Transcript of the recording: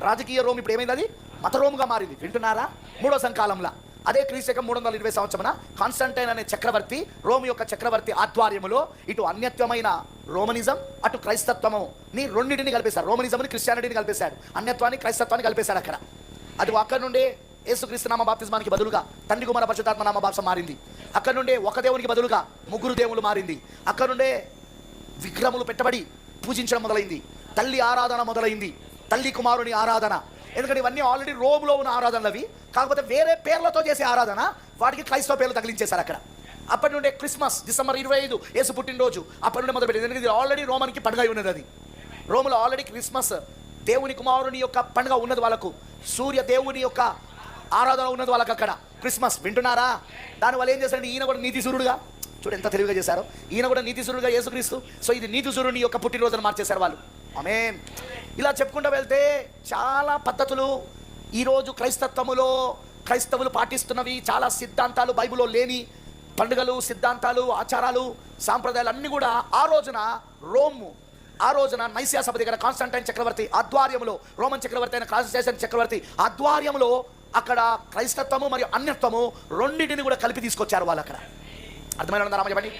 రాజకీయ రోమ్ ఇప్పుడు ఏమైంది అది? మత రోమ్గా మారింది. వింటున్నారా? మూడో సంకాలంలో. అదే క్రీశకం మూడు వందల ఇరవై సంవత్సరమున కాన్స్టంటైన్ అనే చక్రవర్తి రోమ్ యొక్క చక్రవర్తి ఆధ్వర్యములో ఇటు అన్యత్వమైన రోమనిజం అటు క్రైస్తత్వము. నీ రెండింటిని కలిపేశారు రోమనిజంని క్రిస్టియానిటీని కలిపేశాడు. అన్యత్వాన్ని క్రైస్తత్వాన్ని కలిపేశాడు అక్కడ. అది అక్కడ నుండే యేసుక్రీస్తు నామ బదులుగా తండ్రి కుమార పరిశుద్ధాత్మ నామ బాప్సం మారింది. అక్కడ నుండే ఒక దేవునికి బదులుగా ముగ్గురు దేవులు మారింది. అక్కడ నుండే విగ్రహములు పెట్టబడి పూజించడం మొదలైంది. తల్లి ఆరాధన మొదలైంది. తల్లి కుమారుని ఆరాధన. ఎందుకంటే ఇవన్నీ ఆల్రెడీ రోమ్లో ఉన్న ఆరాధనలు అవి కాకపోతే వేరే పేర్లతో చేసే ఆరాధన వాటికి క్రైస్తవ పేర్లు తగిలించేశారు అక్కడ. అప్పటి నుండే క్రిస్మస్ డిసెంబర్ ఇరవై ఐదు యేసు పుట్టినరోజు. అప్పటి నుండి మొదలుపెట్టింది. ఎందుకంటే ఇది ఆల్రెడీ రోమన్కి పండుగ ఉన్నది అది. రోమ్లో ఆల్రెడీ క్రిస్మస్ దేవుని కుమారుని యొక్క పండుగ ఉన్నది వాళ్ళకు. సూర్య దేవుని యొక్క ఆరాధన ఉన్నది వాళ్ళకి అక్కడ. క్రిస్మస్ వింటున్నారా? దానివల్ల ఏం చేశారంటే ఈయన కూడా నీతి సూర్యుడుగా. చూడు ఎంత తెలివిగా చేశారో. ఈయన కూడా నీతి సూర్యుడుగా యేసుక్రీస్తు. సో ఇది నీతి సూర్యుని యొక్క పుట్టినరోజును మార్చేశారు వాళ్ళు. ఆమె ఇలా చెప్పుకుంటూ వెళ్తే చాలా పద్ధతులు. ఈరోజు క్రైస్తత్వములో క్రైస్తవులు పాటిస్తున్నవి చాలా సిద్ధాంతాలు బైబిల్లో లేని పండుగలు సిద్ధాంతాలు ఆచారాలు సాంప్రదాయాలు అన్నీ కూడా ఆ రోజున రోమ్ ఆ రోజున నైసియా సభ దగ్గర కాన్స్టంటైన్ చక్రవర్తి ఆధ్వర్యంలో రోమన్ చక్రవర్తి అయిన కాన్స్టంటైన్ చక్రవర్తి ఆధ్వర్యంలో అక్కడ క్రైస్తత్వము మరియు అన్యత్వము రెండింటిని కూడా కలిపి తీసుకొచ్చారు వాళ్ళు అక్కడ అర్థమైన చెప్పండి?